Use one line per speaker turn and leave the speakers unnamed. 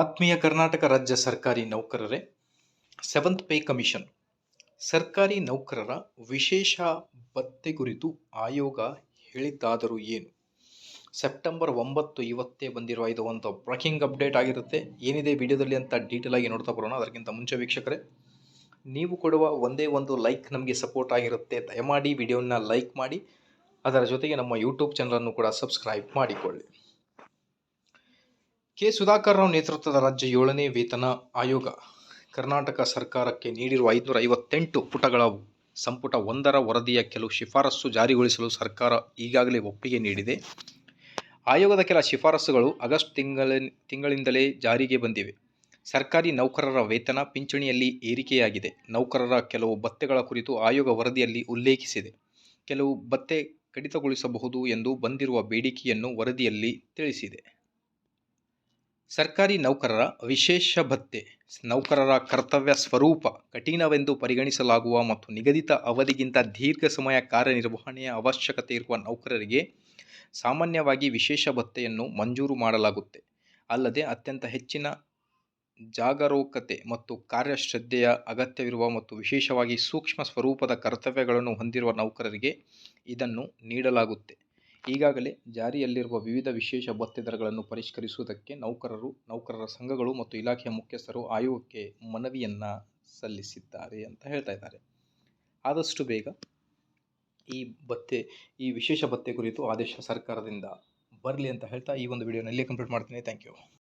ಆತ್ಮೀಯ ಕರ್ನಾಟಕ ರಾಜ್ಯ ಸರ್ಕಾರಿ ನೌಕರರೇ ಸೆವೆಂತ್ ಪೇ ಕಮಿಷನ್ ಸರ್ಕಾರಿ ನೌಕರರ ವಿಶೇಷ ಭತ್ತೆ ಕುರಿತು ಆಯೋಗ ಹೇಳಿದ್ದಾದರೂ ಏನು? ಸೆಪ್ಟೆಂಬರ್ ಒಂಬತ್ತು ಇವತ್ತೇ ಬಂದಿರುವ ಇದು ಒಂದು ಬ್ರೇಕಿಂಗ್ ಅಪ್ಡೇಟ್ ಆಗಿರುತ್ತೆ. ಏನಿದೆ ವಿಡಿಯೋದಲ್ಲಿ ಅಂತ ಡೀಟೇಲ್ ಆಗಿ ನೋಡ್ತಾ ಬರೋಣ. ಅದಕ್ಕಿಂತ ಮುಂಚೆ ವೀಕ್ಷಕರೇ, ನೀವು ಕೊಡುವ ಒಂದೇ ಒಂದು ಲೈಕ್ ನಮಗೆ ಸಪೋರ್ಟ್ ಆಗಿರುತ್ತೆ. ದಯಮಾಡಿ ವಿಡಿಯೋನ ಲೈಕ್ ಮಾಡಿ. ಅದರ ಜೊತೆಗೆ ನಮ್ಮ ಯೂಟ್ಯೂಬ್ ಚಾನಲನ್ನು ಕೂಡ ಸಬ್ಸ್ಕ್ರೈಬ್ ಮಾಡಿಕೊಳ್ಳಿ. ಕೆ. ಸುಧಾಕರ್ ರಾವ್ ನೇತೃತ್ವದ ರಾಜ್ಯ ಏಳನೇ ವೇತನ ಆಯೋಗ. ಕರ್ನಾಟಕ ಸರ್ಕಾರಕ್ಕೆ ನೀಡಿರುವ ಐದುನೂರ ಐವತ್ತೆಂಟು ಪುಟಗಳ ಸಂಪುಟ ಒಂದರ ವರದಿಯ ಕೆಲವು ಶಿಫಾರಸು ಜಾರಿಗೊಳಿಸಲು ಸರ್ಕಾರ ಈಗಾಗಲೇ ಒಪ್ಪಿಗೆ ನೀಡಿದೆ. ಆಯೋಗದ ಕೆಲ ಶಿಫಾರಸುಗಳು ಆಗಸ್ಟ್ ತಿಂಗಳ, ತಿಂಗಳಿಂದಲೇ ಜಾರಿಗೆ ಬಂದಿವೆ. ಸರ್ಕಾರಿ ನೌಕರರ ವೇತನ ಪಿಂಚಣಿಯಲ್ಲಿ ಏರಿಕೆಯಾಗಿದೆ. ನೌಕರರ ಕೆಲವು ಭತ್ತೆಗಳ ಕುರಿತು ಆಯೋಗ ವರದಿಯಲ್ಲಿ ಉಲ್ಲೇಖಿಸಿದೆ. ಕೆಲವು ಭತ್ತೆ ಕಡಿತಗೊಳಿಸಬಹುದು ಎಂದು ಬಂದಿರುವ ಬೇಡಿಕೆಯನ್ನು ವರದಿಯಲ್ಲಿ ತಿಳಿಸಿದೆ. ಸರ್ಕಾರಿ ನೌಕರರ ವಿಶೇಷ ಭತ್ತೆ, ನೌಕರರ ಕರ್ತವ್ಯ ಸ್ವರೂಪ ಕಠಿಣವೆಂದು ಪರಿಗಣಿಸಲಾಗುವ ಮತ್ತು ನಿಗದಿತ ಅವಧಿಗಿಂತ ದೀರ್ಘ ಸಮಯ ಕಾರ್ಯನಿರ್ವಹಣೆಯ ಅವಶ್ಯಕತೆ ಇರುವ ನೌಕರರಿಗೆ ಸಾಮಾನ್ಯವಾಗಿ ವಿಶೇಷ ಭತ್ತೆಯನ್ನು ಮಂಜೂರು ಮಾಡಲಾಗುತ್ತೆ. ಅಲ್ಲದೆ ಅತ್ಯಂತ ಹೆಚ್ಚಿನ ಜಾಗರೂಕತೆ ಮತ್ತು ಕಾರ್ಯಶ್ರದ್ಧೆಯ ಅಗತ್ಯವಿರುವ ಮತ್ತು ವಿಶೇಷವಾಗಿ ಸೂಕ್ಷ್ಮ ಸ್ವರೂಪದ ಕರ್ತವ್ಯಗಳನ್ನು ಹೊಂದಿರುವ ನೌಕರರಿಗೆ ಇದನ್ನು ನೀಡಲಾಗುತ್ತೆ. ಈಗಾಗಲೇ ಜಾರಿಯಲ್ಲಿರುವ ವಿವಿಧ ವಿಶೇಷ ಭತ್ಯೆ ದರಗಳನ್ನು ಪರಿಷ್ಕರಿಸುವುದಕ್ಕೆ ನೌಕರರು, ನೌಕರರ ಸಂಘಗಳು ಮತ್ತು ಇಲಾಖೆಯ ಮುಖ್ಯಸ್ಥರು ಆಯೋಗಕ್ಕೆ ಮನವಿಯನ್ನು ಸಲ್ಲಿಸಿದ್ದಾರೆ ಅಂತ ಹೇಳ್ತಾ ಇದ್ದಾರೆ. ಆದಷ್ಟು ಬೇಗ ಈ ಭತ್ತೆ, ಈ ವಿಶೇಷ ಭತ್ತೆ ಕುರಿತು ಆದೇಶ ಸರ್ಕಾರದಿಂದ ಬರಲಿ ಅಂತ ಹೇಳ್ತಾ ಈ ಒಂದು ವಿಡಿಯೋನಲ್ಲಿ ಕಂಪ್ಲೀಟ್ ಮಾಡ್ತೀನಿ. Thank you